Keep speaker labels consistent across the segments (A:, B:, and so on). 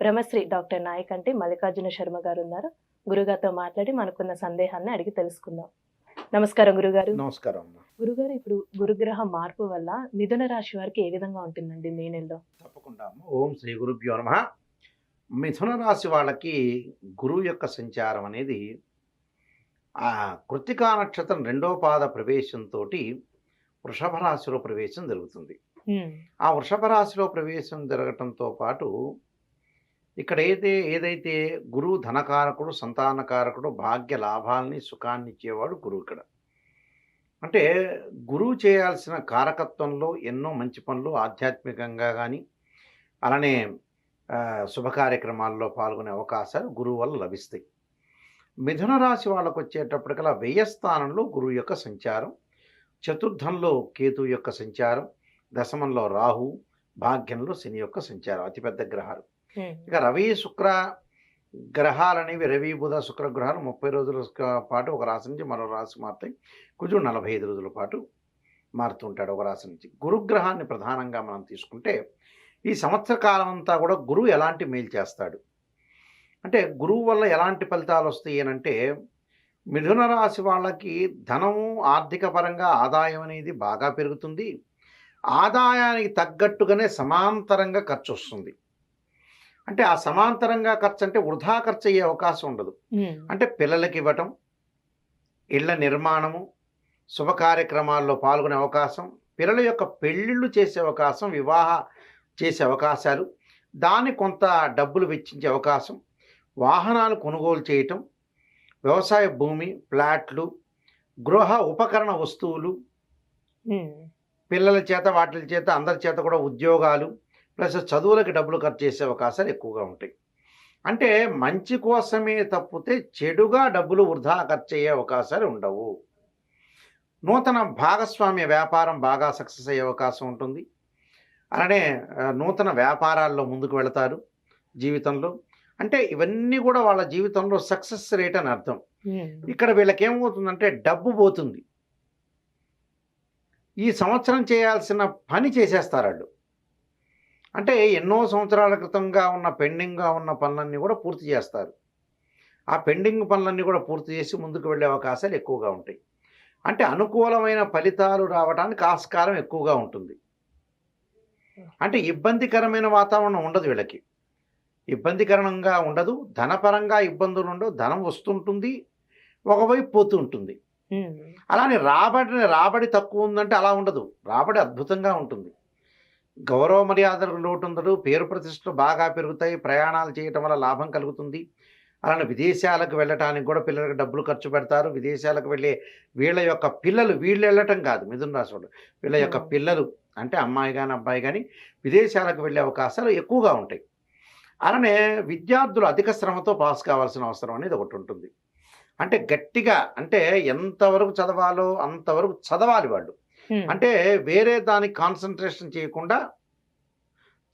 A: Brahmasri doctor Nayakanti Mallikarjuna Sharma గారు ఉన్నారు. గురుగారితో మాట్లాడి మనకున్న సందేహాన్ని అడిగి తెలుసుకుందాం. నమస్కారం గురుగారు.
B: నమస్కారం
A: గురుగారు ఇప్పుడు గురుగ్రహ మార్పు వల్ల మిథున రాశి వారికి ఏ విధంగా ఉంటుందండి మే నెలలో?
B: తప్పకుండా ఓం శ్రీ గురుభ్యో నమ. మిథున రాశి వాళ్ళకి గురువు యొక్క సంచారం అనేది ఆ కృతికా నక్షత్రం రెండో పాద ప్రవేశంతో వృషభ రాశిలో ప్రవేశం జరుగుతుంది. ఆ వృషభ రాశిలో ప్రవేశం జరగటంతో పాటు ఇక్కడ అయితే ఏదైతే గురువు ధనకారకుడు సంతానకారకుడు భాగ్య లాభాలని సుఖాన్ని ఇచ్చేవాడు గురువు ఇక్కడ. అంటే గురువు చేయాల్సిన కారకత్వంలో ఎన్నో మంచి పనులు ఆధ్యాత్మికంగా కానీ అలానే శుభ కార్యక్రమాల్లో పాల్గొనే అవకాశాలు గురువు వల్ల లభిస్తాయి. మిథున రాశి వాళ్ళకు వచ్చేటప్పటికల్లా వ్యయస్థానంలో గురువు యొక్క సంచారం చతుర్థంలో కేతు యొక్క సంచారం దశమంలో రాహు భాగ్యంలో శని యొక్క సంచారం అతిపెద్ద గ్రహాలు. ఇక రవి శుక్ర గ్రహాలు అనేవి రవి బుధ శుక్ర గ్రహాలు ముప్పై రోజుల పాటు ఒక రాశి నుంచి మరో రాశి మారుతాయి. కుజుడు నలభై ఐదు రోజుల పాటు మారుతుంటాడు ఒక రాశి నుంచి. గురుగ్రహాన్ని ప్రధానంగా మనం తీసుకుంటే ఈ సంవత్సర కాలం అంతా కూడా గురువు ఎలాంటి మేలు చేస్తాడు? అంటే గురువు వల్ల ఎలాంటి ఫలితాలు వస్తాయి అంటే మిథున రాశి వాళ్ళకి ధనము ఆర్థిక పరంగా ఆదాయం అనేది బాగా పెరుగుతుంది. ఆదాయానికి తగ్గట్టుగానే సమాంతరంగా ఖర్చు వస్తుంది. అంటే ఆ సమాంతరంగా ఖర్చు అంటే వృధా ఖర్చు అయ్యే అవకాశం ఉండదు. అంటే పిల్లలకి ఇవ్వటం ఇళ్ళ నిర్మాణము శుభ కార్యక్రమాల్లో పాల్గొనే అవకాశం పిల్లల యొక్క పెళ్ళిళ్ళు చేసే అవకాశం వివాహ చేసే అవకాశాలు దాని కొంత డబ్బులు వెచ్చించే అవకాశం వాహనాలు కొనుగోలు చేయటం వ్యవసాయ భూమి ప్లాట్లు గృహ ఉపకరణ వస్తువులు పిల్లల చేత వాటి చేత అందరి చేత కూడా ఉద్యోగాలు ప్లస్ చదువులకి డబ్బులు ఖర్చు చేసే అవకాశాలు ఎక్కువగా ఉంటాయి. అంటే మంచి కోసమే తప్పితే చెడుగా డబ్బులు వృధా ఖర్చు అయ్యే అవకాశాలు ఉండవు. నూతన భాగస్వామ్య వ్యాపారం బాగా సక్సెస్ అయ్యే అవకాశం ఉంటుంది. అలానే నూతన వ్యాపారాల్లో ముందుకు వెళతారు జీవితంలో. అంటే ఇవన్నీ కూడా వాళ్ళ జీవితంలో సక్సెస్ రేట్ అని అర్థం. ఇక్కడ వీళ్ళకి ఏమవుతుందంటే డబ్బు పోతుంది. ఈ సంవత్సరం చేయాల్సిన పని చేసేస్తారు వాళ్ళు. అంటే ఎన్నో సంవత్సరాల క్రితంగా ఉన్న పెండింగ్గా ఉన్న పనులన్నీ కూడా పూర్తి చేస్తారు. ఆ పెండింగ్ పనులన్నీ కూడా పూర్తి చేసి ముందుకు వెళ్ళే అవకాశాలు ఎక్కువగా ఉంటాయి. అంటే అనుకూలమైన ఫలితాలు రావడానికి ఆస్కారం ఎక్కువగా ఉంటుంది. అంటే ఇబ్బందికరమైన వాతావరణం ఉండదు వీళ్ళకి. ఇబ్బందికరంగా ఉండదు. ధనపరంగా ఇబ్బందులు ఉండవు. ధనం వస్తుంటుంది. ఒకవైపు పోతూ ఉంటుంది. అలానే రాబడి రాబడి తక్కువ ఉందంటే అలా ఉండదు. రాబడి అద్భుతంగా ఉంటుంది. గౌరవ మర్యాదలకు లోటు ఉండదు పేరు ప్రతిష్టలు బాగా పెరుగుతాయి. ప్రయాణాలు చేయటం వల్ల లాభం కలుగుతుంది. అలానే విదేశాలకు వెళ్ళటానికి కూడా పిల్లలకు డబ్బులు ఖర్చు పెడతారు. విదేశాలకు వెళ్ళే వీళ్ళ యొక్క పిల్లలు వీళ్ళు వెళ్ళటం కాదు. మిథున రాశి వాళ్ళు. యొక్క. పిల్లలు అంటే అమ్మాయి కానీ అబ్బాయి కానీ విదేశాలకు వెళ్ళే అవకాశాలు ఎక్కువగా ఉంటాయి. అలానే విద్యార్థులు అధిక శ్రమతో పాస్ కావాల్సిన అవసరం అనేది ఒకటి ఉంటుంది. అంటే గట్టిగా అంటే ఎంతవరకు చదవాలో అంతవరకు చదవాలి వాళ్ళు. అంటే వేరే దానికి కాన్సన్ట్రేషన్ చేయకుండా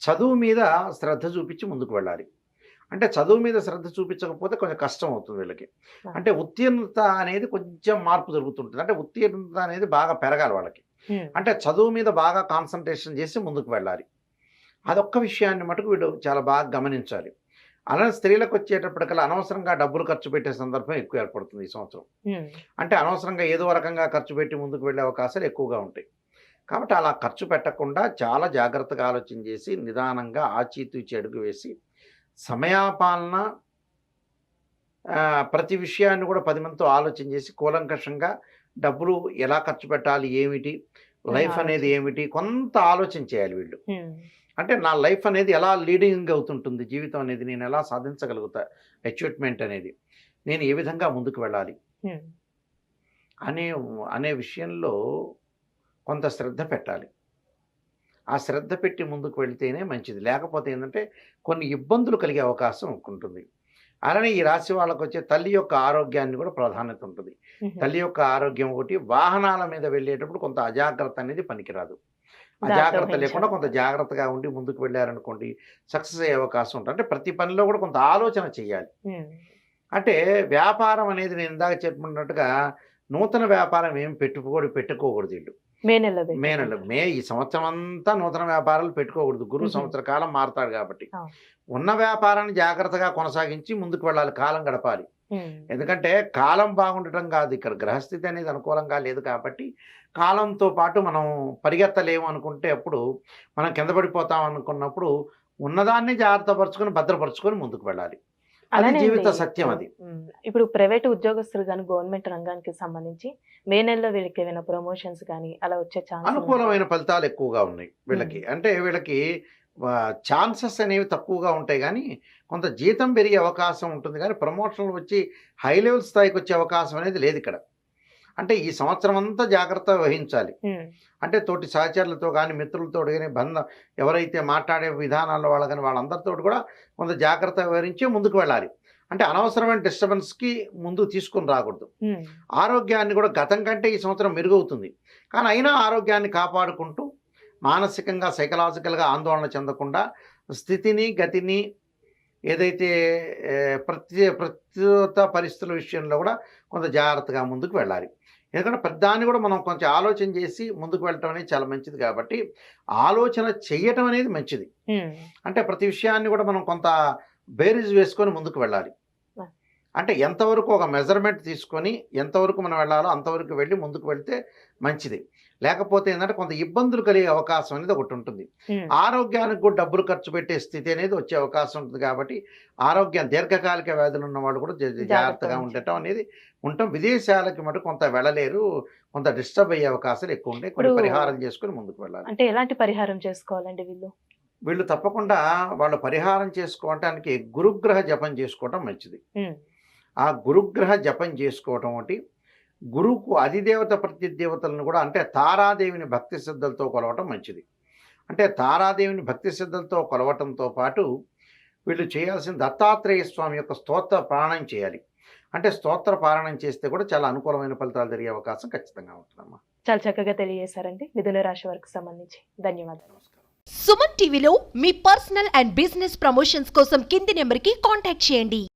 B: చదువు మీద శ్రద్ధ చూపించి ముందుకు వెళ్ళాలి. అంటే చదువు మీద శ్రద్ధ చూపించకపోతే కొంచెం కష్టం అవుతుంది వీళ్ళకి. అంటే ఉత్తీర్ణత అనేది కొంచెం మార్పు జరుగుతుంటుంది. అంటే ఉత్తీర్ణత అనేది బాగా పెరగాలి వాళ్ళకి. అంటే చదువు మీద బాగా కాన్సన్ట్రేషన్ చేసి ముందుకు వెళ్ళాలి. అదొక్క విషయాన్ని మటుకు వీడు చాలా బాగా గమనించాలి. అలానే స్త్రీలకు వచ్చేటప్పటికల్లా అనవసరంగా డబ్బులు ఖర్చు పెట్టే సందర్భం ఎక్కువ ఏర్పడుతుంది ఈ సంవత్సరం. అంటే అనవసరంగా ఏదో రకంగా ఖర్చు పెట్టి ముందుకు వెళ్ళే అవకాశాలు ఎక్కువగా ఉంటాయి. కాబట్టి అలా ఖర్చు పెట్టకుండా చాలా జాగ్రత్తగా ఆలోచన చేసి నిదానంగా ఆచితూచి అడుగు వేసి సమయాపాలన ప్రతి విషయాన్ని కూడా పది మందితో ఆలోచన చేసి కూలంకషంగా డబ్బులు ఎలా ఖర్చు పెట్టాలి ఏమిటి లైఫ్ అనేది ఏమిటి కొంత ఆలోచన చేయాలి వీళ్ళు. అంటే నా లైఫ్ అనేది ఎలా లీడింగ్ అవుతుంటుంది? జీవితం అనేది నేను ఎలా సాధించగలుగుతా? అచీవ్మెంట్ అనేది. నేను ఏ విధంగా ముందుకు వెళ్ళాలి? అనే అనే విషయంలో కొంత శ్రద్ధ పెట్టాలి. ఆ శ్రద్ధ పెట్టి ముందుకు వెళ్తేనే మంచిది. లేకపోతే ఏంటంటే కొన్ని ఇబ్బందులు కలిగే అవకాశం ఉంటుంది అలానే ఈ రాశి వాళ్ళకు వచ్చే తల్లి యొక్క ఆరోగ్యాన్ని కూడా ప్రాధాన్యత ఉంటుంది. తల్లి యొక్క ఆరోగ్యం ఒకటి వాహనాల మీద వెళ్ళేటప్పుడు కొంత అజాగ్రత్త అనేది పనికిరాదు.
A: జాగ్రత్త
B: లేకుండా. కొంత జాగ్రత్తగా ఉండి ముందుకు వెళ్ళారనుకోండి సక్సెస్ అయ్యే అవకాశం ఉంటుంది అంటే ప్రతి పనిలో కూడా కొంత ఆలోచన చేయాలి. అంటే వ్యాపారం అనేది నేను ఇందాక చెప్పుకున్నట్టుగా నూతన వ్యాపారం ఏం పెట్టుకోడు పెట్టుకోకూడదు వీళ్ళు
A: మే నెలలో
B: మే నెల. మే ఈ సంవత్సరం అంతా నూతన వ్యాపారాలు పెట్టుకోకూడదు గురువు. సంవత్సర కాలం మారుతాడు కాబట్టి. ఉన్న వ్యాపారాన్ని జాగ్రత్తగా కొనసాగించి ముందుకు వెళ్ళాలి కాలం గడపాలి. ఎందుకంటే కాలం బాగుండటం కాదు. ఇక్కడ గ్రహస్థితి అనేది అనుకూలంగా లేదు కాబట్టి కాలంతో పాటు మనం పరిగెత్తలేము అనుకుంటే అప్పుడు మనం కింద పడిపోతాం అనుకున్నప్పుడు ఉన్నదాన్ని జాగ్రత్త పరుచుకొని భద్రపరుచుకొని ముందుకు వెళ్ళాలి. అది
A: అలానే
B: జీవిత. సత్యం అది.
A: ఇప్పుడు ప్రైవేట్ ఉద్యోగస్తులు కానీ గవర్నమెంట్ రంగానికి సంబంధించి మే నెలలో వీళ్ళకి ఏమైనా ప్రమోషన్స్ కానీ అలా వచ్చే ఛాన్స్
B: అనుకూలమైన ఫలితాలు ఎక్కువగా ఉన్నాయి వీళ్ళకి. అంటే వీళ్ళకి ఛాన్సెస్ అనేవి తక్కువగా ఉంటాయి కానీ కొంత జీతం పెరిగే అవకాశం ఉంటుంది కానీ ప్రమోషన్లు వచ్చి హై లెవెల్ స్థాయికి వచ్చే అవకాశం అనేది లేదు ఇక్కడ. అంటే ఈ సంవత్సరం అంతా జాగ్రత్త వహించాలి. అంటే తోటి సహచరులతో కానీ మిత్రులతో కానీ బంధం ఎవరైతే మాట్లాడే విధానాల్లో వాళ్ళ కానీ వాళ్ళందరితో కూడా కొంత జాగ్రత్త వివరించి ముందుకు వెళ్ళాలి. అంటే అనవసరమైన డిస్టర్బెన్స్కి ముందు తీసుకొని రాకూడదు. ఆరోగ్యాన్ని కూడా గతం కంటే ఈ సంవత్సరం మెరుగవుతుంది. కానీ అయినా ఆరోగ్యాన్ని కాపాడుకుంటూ మానసికంగా సైకలాజికల్గా ఆందోళన చెందకుండా స్థితిని గతిని ఏదైతే ప్రతి ప్రస్తుత పరిస్థితుల విషయంలో కూడా కొంత జాగ్రత్తగా ముందుకు వెళ్ళాలి. ఎందుకంటే ప్రతిదాన్ని కూడా మనం కొంచెం ఆలోచన చేసి ముందుకు వెళ్ళటం అనేది చాలా మంచిది కాబట్టి ఆలోచన చేయటం అనేది మంచిది. అంటే ప్రతి విషయాన్ని కూడా మనం కొంత బేరీజ్ వేసుకొని ముందుకు వెళ్ళాలి. అంటే ఎంతవరకు ఒక మెజర్మెంట్ తీసుకొని ఎంతవరకు మనం వెళ్ళాలో అంతవరకు వెళ్ళి ముందుకు వెళ్తే మంచిది. లేకపోతే ఏంటంటే కొంత ఇబ్బందులు కలిగే అవకాశం అనేది ఒకటి ఉంటుంది. ఆరోగ్యానికి కూడా డబ్బులు ఖర్చు పెట్టే స్థితి అనేది వచ్చే అవకాశం ఉంటుంది కాబట్టి ఆరోగ్యం దీర్ఘకాలిక వ్యాధులు ఉన్న వాళ్ళు కూడా జాగ్రత్తగా. ఉండటం అనేది ఉండటం విదేశాలకి మటు కొంత వెళ్ళలేరు. కొంత డిస్టర్బ్ అయ్యే అవకాశాలు ఎక్కువ ఉంటాయి కొన్ని పరిహారం చేసుకొని ముందుకు వెళ్ళాలి.
A: అంటే ఎలాంటి పరిహారం చేసుకోవాలండి వీళ్ళు?
B: వీళ్ళు తప్పకుండా వాళ్ళు పరిహారం చేసుకోవటానికి గురుగ్రహ జపం చేసుకోవటం మంచిది. ఆ గురుగ్రహ జపం చేసుకోవటం ఒకటి. గురువుకు అధిదేవత ప్రతిదేవతలను కూడా అంటే తారాదేవిని భక్తి శ్రద్ధలతో కొలవటం మంచిది. అంటే తారాదేవిని భక్తి శ్రద్ధలతో కొలవటంతో పాటు వీళ్ళు చేయాల్సిన దత్తాత్రేయ స్వామి యొక్క స్తోత్ర పారాయణం చేయాలి. అంటే స్తోత్ర పారాయణం చేస్తే కూడా చాలా అనుకూలమైన ఫలితాలు జరిగే అవకాశం ఖచ్చితంగా ఉంటుందమ్మా.
A: చాలా చక్కగా తెలియజేశారండి. మిథున రాశి వారికి సంబంధించి. ధన్యవాదాలు.
B: నమస్కారం.
C: సుమన్ టీవీలో మీ పర్సనల్ అండ్ బిజినెస్ ప్రమోషన్స్ కోసం కింది నెంబర్కి కాంటాక్ట్ చేయండి.